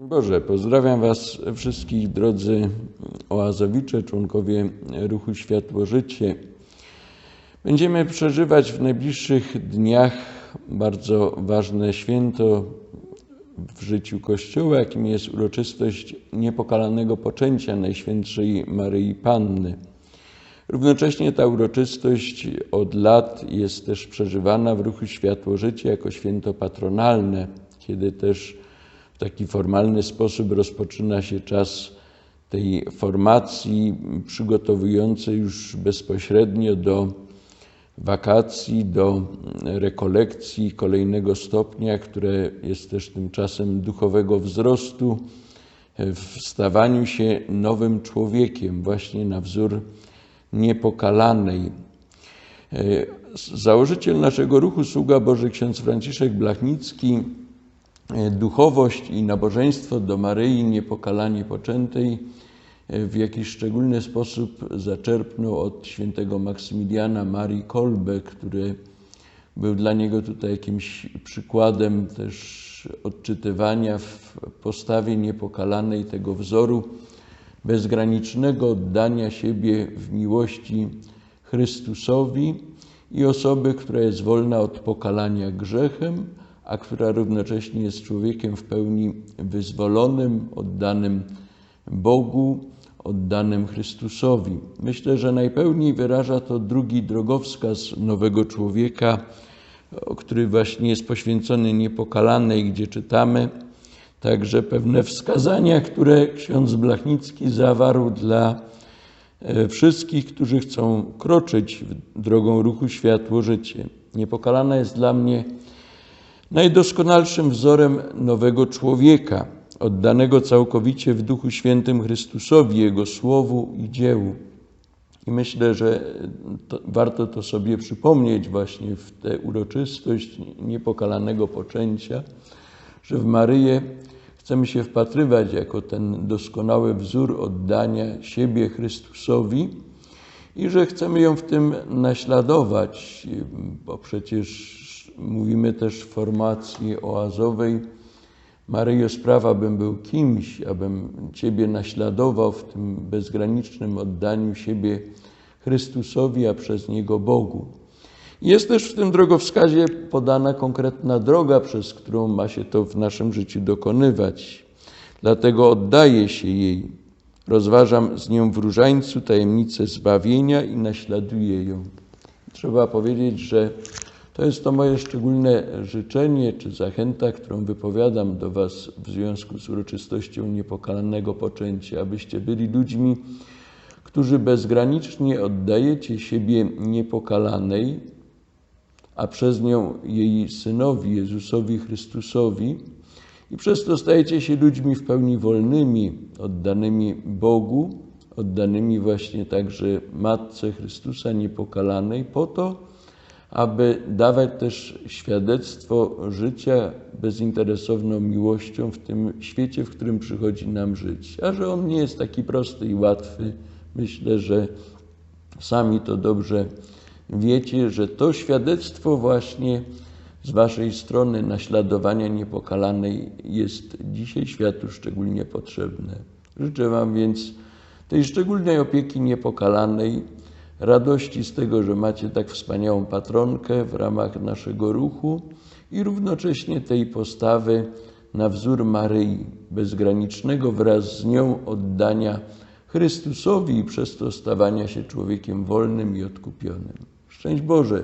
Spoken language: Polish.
Boże, pozdrawiam Was wszystkich drodzy oazowicze, członkowie ruchu Światło Życie. Będziemy przeżywać w najbliższych dniach bardzo ważne święto w życiu Kościoła, jakim jest uroczystość niepokalanego poczęcia Najświętszej Maryi Panny. Równocześnie ta uroczystość od lat jest też przeżywana w ruchu Światło Życie jako święto patronalne, kiedy też w taki formalny sposób rozpoczyna się czas tej formacji przygotowującej już bezpośrednio do wakacji, do rekolekcji kolejnego stopnia, które jest też tym czasem duchowego wzrostu, w stawaniu się nowym człowiekiem, właśnie na wzór niepokalanej. Założyciel naszego ruchu, sługa Boży ksiądz Franciszek Blachnicki, duchowość i nabożeństwo do Maryi niepokalanie poczętej w jakiś szczególny sposób zaczerpnął od świętego Maksymiliana Marii Kolbe, który był dla niego tutaj jakimś przykładem też odczytywania w postawie niepokalanej tego wzoru bezgranicznego oddania siebie w miłości Chrystusowi i osoby, która jest wolna od pokalania grzechem, a która równocześnie jest człowiekiem w pełni wyzwolonym, oddanym Bogu, oddanym Chrystusowi. Myślę, że najpełniej wyraża to drugi drogowskaz nowego człowieka, który właśnie jest poświęcony niepokalanej, gdzie czytamy także pewne wskazania, które ksiądz Blachnicki zawarł dla wszystkich, którzy chcą kroczyć drogą ruchu Światło Życie. Niepokalana jest dla mnie najdoskonalszym wzorem nowego człowieka, oddanego całkowicie w Duchu Świętym Chrystusowi, Jego Słowu i dziełu. I myślę, że to, warto to sobie przypomnieć właśnie w tę uroczystość niepokalanego poczęcia, że w Maryję chcemy się wpatrywać jako ten doskonały wzór oddania siebie Chrystusowi i że chcemy ją w tym naśladować, bo przecież mówimy też w formacji oazowej Maryjo, sprawa, abym był kimś, abym Ciebie naśladował w tym bezgranicznym oddaniu siebie Chrystusowi, a przez Niego Bogu. Jest też w tym drogowskazie podana konkretna droga, przez którą ma się to w naszym życiu dokonywać. Dlatego oddaję się jej. Rozważam z nią w różańcu tajemnicę zbawienia i naśladuję ją. Trzeba powiedzieć, że to jest to moje szczególne życzenie czy zachęta, którą wypowiadam do Was w związku z uroczystością niepokalanego poczęcia, abyście byli ludźmi, którzy bezgranicznie oddajecie siebie niepokalanej, a przez nią jej synowi, Jezusowi Chrystusowi, i przez to stajecie się ludźmi w pełni wolnymi, oddanymi Bogu, oddanymi właśnie także Matce Chrystusa niepokalanej, po to, aby dawać też świadectwo życia bezinteresowną miłością w tym świecie, w którym przychodzi nam żyć. A że on nie jest taki prosty i łatwy, myślę, że sami to dobrze wiecie, że to świadectwo właśnie z Waszej strony naśladowania niepokalanej jest dzisiaj światu szczególnie potrzebne. Życzę Wam więc tej szczególnej opieki niepokalanej, radości z tego, że macie tak wspaniałą patronkę w ramach naszego ruchu i równocześnie tej postawy na wzór Maryi, bezgranicznego wraz z nią oddania Chrystusowi i przez to stawania się człowiekiem wolnym i odkupionym. Szczęść Boże!